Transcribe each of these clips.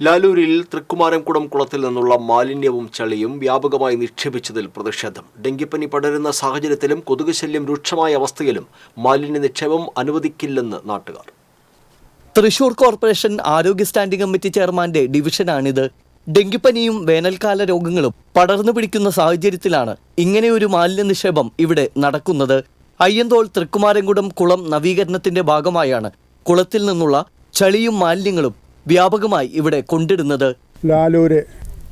ലാലൂരിൽ തൃക്കുമാരംകുളം കുളത്തിൽ നിന്നുള്ള മാലിന്യവും ചളിയും വ്യാപകമായി നിക്ഷേപിച്ചതിൽ പ്രതിഷേധം. ഡെങ്കിപ്പനി പടരുന്ന സാഹചര്യത്തിലും കൊതുക് ശല്യം രൂക്ഷമായ അവസ്ഥയിലും മാലിന്യ നിക്ഷേപം അനുവദിക്കില്ലെന്ന് നാട്ടുകാർ. തൃശൂർ കോർപ്പറേഷൻ ആരോഗ്യ സ്റ്റാൻഡിംഗ് കമ്മിറ്റി ചെയർമാന്റെ ഡിവിഷനാണിത്. ഡെങ്കിപ്പനിയും വേനൽക്കാല രോഗങ്ങളും പടർന്നു പിടിക്കുന്ന സാഹചര്യത്തിലാണ് ഇങ്ങനെയൊരു മാലിന്യ നിക്ഷേപം ഇവിടെ നടക്കുന്നത്. അയ്യന്തോൾ തൃക്കുമാരംകുടം കുളം നവീകരണത്തിന്റെ ഭാഗമായാണ് കുളത്തിൽ നിന്നുള്ള ചളിയും മാലിന്യങ്ങളും വ്യാപകമായി ഇവിടെ കൊണ്ടിടുന്നത്. ലാലൂര്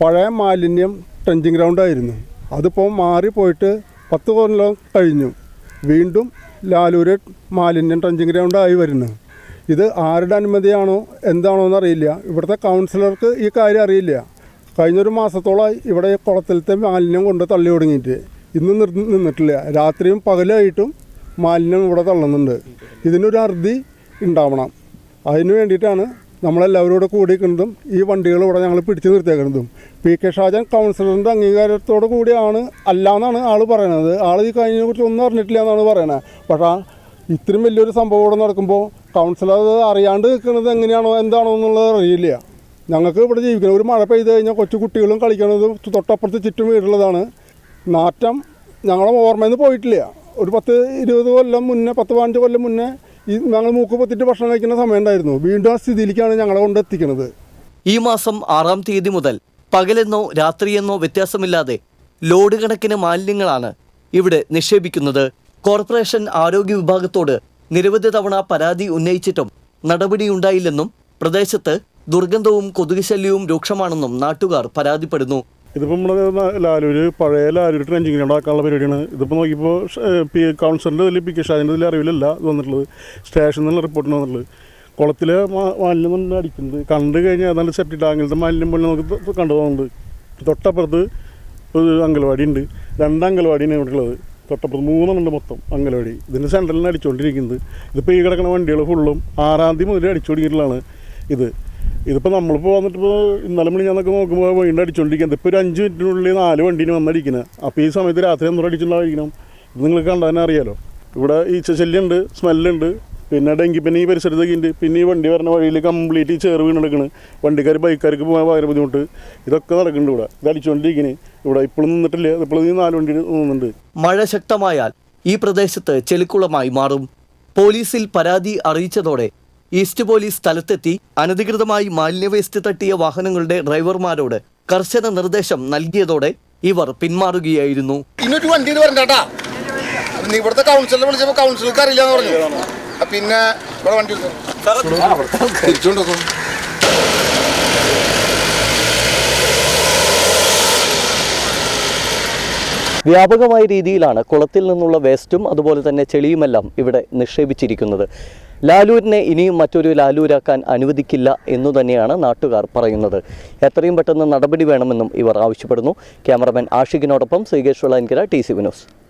പഴയ മാലിന്യം ആയിരുന്നു. ഗ്രൗണ്ടായിരുന്നു അതിപ്പോൾ മാറിപ്പോയിട്ട് പത്ത് കൊല്ലം കഴിഞ്ഞു. വീണ്ടും ലാലൂര് മാലിന്യം ഗ്രൗണ്ട് ആയി വരുന്നു. ഇത് ആരുടെ അനുമതിയാണോ എന്താണോ എന്നറിയില്ല. ഇവിടുത്തെ കൗൺസിലർക്ക് ഈ കാര്യം അറിയില്ല. കഴിഞ്ഞൊരു മാസത്തോളമായി ഇവിടെ കുളത്തിലത്തെ മാലിന്യം കൊണ്ട് തള്ളി തുടങ്ങിയിട്ട് ഇന്ന് നിർ നിന്നിട്ടില്ല. രാത്രിയും പകലായിട്ടും മാലിന്യം ഇവിടെ തള്ളുന്നുണ്ട്. ഇതിനൊരു അറുതി ഉണ്ടാവണം. അതിനു വേണ്ടിയിട്ടാണ് നമ്മളെല്ലാവരോടും കൂടിക്കുന്നതും ഈ വണ്ടികൾ ഇവിടെ ഞങ്ങൾ പിടിച്ചു നിർത്തിയേക്കുന്നതും. പി കെ ഷാജൻ കൗൺസിലറിന്റെ അംഗീകാരത്തോടു കൂടിയാണ് അല്ലാന്നാണ് ആൾ പറയണത്. ആൾ ഈ കഴിഞ്ഞതിനെ കുറിച്ച് ഒന്നും അറിഞ്ഞിട്ടില്ല എന്നാണ് പറയണത് പക്ഷേ ഇത്രയും വലിയൊരു സംഭവം ഇവിടെ നടക്കുമ്പോൾ കൗൺസിലർ അറിയാണ്ട് നിൽക്കുന്നത് എങ്ങനെയാണോ എന്താണോ എന്നുള്ളത് അറിയില്ല. ഞങ്ങൾക്ക് ഇവിടെ ജീവിക്കണം ഒരു മഴ പെയ്ത് കഴിഞ്ഞാൽ കൊച്ചു കുട്ടികളും കളിക്കണത് തൊട്ടപ്പുറത്ത് ചുറ്റും വീടുള്ളതാണ്. നാറ്റം ഞങ്ങളെ ഓർമ്മയിൽ നിന്ന് പോയിട്ടില്ല. ഒരു പത്ത് ഇരുപത് കൊല്ലം മുന്നേ പത്ത് പതിനഞ്ച് കൊല്ലം മുന്നേ ഈ ഞങ്ങൾ മൂക്ക് പൊത്തിട്ട് ഭക്ഷണം കഴിക്കുന്ന സമയം ഉണ്ടായിരുന്നു വീണ്ടും ആ സ്ഥിതിയിലേക്കാണ് ഞങ്ങളെ കൊണ്ടെത്തിക്കുന്നത് ഈ മാസം ആറാം തീയതി മുതൽ പകലെന്നോ രാത്രിയെന്നോ വ്യത്യാസമില്ലാതെ ലോഡ് കണക്കിന് മാലിന്യങ്ങളാണ് ഇവിടെ നിക്ഷേപിക്കുന്നത്. കോർപ്പറേഷൻ ആരോഗ്യ വിഭാഗത്തോട് നിരവധി തവണ പരാതി ഉന്നയിച്ചിട്ടും നടപടിയുണ്ടായില്ലെന്നും പ്രദേശത്ത് ദുർഗന്ധവും കൊതുക് ശല്യവും രൂക്ഷമാണെന്നും നാട്ടുകാർ പരാതിപ്പെടുന്നു. ഇതിപ്പോൾ നമ്മുടെ ലാലൂര് പഴയ ലാലൂര് ട്രെഞ്ചിങ് ഉണ്ടാക്കാനുള്ള പരിപാടിയാണ്. ഇതിപ്പോൾ നോക്കിയപ്പോൾ പി കൗൺസിലിന്റെ ഇതിൽ പി കെ ഷാജിന്റെ ഇതിൽ അറിവിലല്ല ഇത് വന്നിട്ടുള്ളത്. സ്റ്റേഷനിൽ നിന്നുള്ള റിപ്പോർട്ടിന് വന്നിട്ടുള്ളത്. കുളത്തിലെ മാലിന്യം കൊണ്ട് അടിക്കുന്നത്. കണ്ടു കഴിഞ്ഞാൽ ഏതാണ്ട് സെപ്റ്റി ടാങ്കിലത്തെ മാലിന്യം പോലെ നമുക്ക് കണ്ടു പോകുന്നുണ്ട് തൊട്ടപ്പുറത്ത് ഒരു അംഗൻവാടി ഉണ്ട്. രണ്ട് അംഗൻവാടിയാണ് ഇവിടെ ഉള്ളത്. തൊട്ടപ്പുറത്ത് മൂന്നെണ്ണം ഉണ്ട് മൊത്തം അംഗൻവാടി ഇതിന്റെ സെൻട്രലിൽ അടിച്ചുകൊണ്ടിരിക്കുന്നത് ഇതിപ്പോൾ ഈ കിടക്കുന്ന വണ്ടികൾ ഫുള്ളും ആറാം തീയതി മുതൽ അടിച്ചു ഇത്. ഇതിപ്പോൾ നമ്മളിപ്പോൾ വന്നിട്ടിപ്പോൾ ഇന്നലെ മണി ഞാനൊക്കെ നോക്കുമ്പോൾ വീണ്ടും അടിച്ചുകൊണ്ടിരിക്കുന്നത് ഇപ്പോൾ ഒരു അഞ്ച് മിനിറ്റിനുള്ളിൽ നാല് വണ്ടീന് വന്നടിക്കുന്നത് അപ്പോൾ ഈ സമയത്ത് രാത്രി എന്തോ അടിച്ചിട്ടുണ്ടായിരിക്കണം? ഇത് നിങ്ങൾക്ക് കണ്ടാൽ തന്നെ അറിയാലോ. ഇവിടെ ഈച്ച ശല്യമുണ്ട് സ്മെല്ലുണ്ട് പിന്നെ ഡെങ്കിപ്പനി ഈ പരിസരത്തൊക്കെ ഉണ്ട് പിന്നെ ഈ വണ്ടി വരുന്ന വഴിയിൽ കംപ്ലീറ്റ് ചേറ് വീണെടുക്കണ്. വണ്ടിക്കാർ ബൈക്കാർക്ക് പോകാൻ ഭയങ്കര ബുദ്ധിമുട്ട്. ഇതൊക്കെ നടക്കുന്നുണ്ട് ഇവിടെ. ഇത് അടിച്ചുകൊണ്ടിരിക്കുന്നത് ഇവിടെ ഇപ്പോഴും നിന്നിട്ടില്ല. ഇപ്പോഴും ഈ നാല് വണ്ടി നിന്നുണ്ട് മഴ ശക്തമായാൽ ഈ പ്രദേശത്ത് ചെളിക്കുളമായി മാറും. പോലീസിൽ പരാതി അറിയിച്ചതോടെ ഈസ്റ്റ് പോലീസ് സ്ഥലത്തെത്തി അനധികൃതമായി മാലിന്യ വേസ്റ്റ് തട്ടിയ വാഹനങ്ങളുടെ ഡ്രൈവർമാരോട് കർശന നിർദ്ദേശം നൽകിയതോടെ ഇവർ പിന്മാറുകയായിരുന്നു. ഇന്നൊരു ഇവിടുത്തെ കൗൺസിലർ വിളിച്ചപ്പോൾ കൗൺസിലർക്ക് അറിയില്ല എന്ന് പറഞ്ഞു. പിന്നെ ഇവിടെ വണ്ടി തിരിച്ചുകൊണ്ടോ വ്യാപകമായ രീതിയിലാണ് കുളത്തിൽ നിന്നുള്ള വേസ്റ്റും അതുപോലെ തന്നെ ചെളിയുമെല്ലാം ഇവിടെ നിക്ഷേപിച്ചിരിക്കുന്നത്. ലാലൂരിനെ ഇനിയും മറ്റൊരു ലാലൂരാക്കാൻ അനുവദിക്കില്ല എന്നു തന്നെയാണ് നാട്ടുകാർ പറയുന്നത്. എത്രയും പെട്ടെന്ന് നടപടി വേണമെന്നും ഇവർ ആവശ്യപ്പെടുന്നു. ക്യാമറമാൻ ആഷിഖിനോടൊപ്പം ശ്രീകേഷ് വെള്ളാൻകര ടി സി വിനോസ്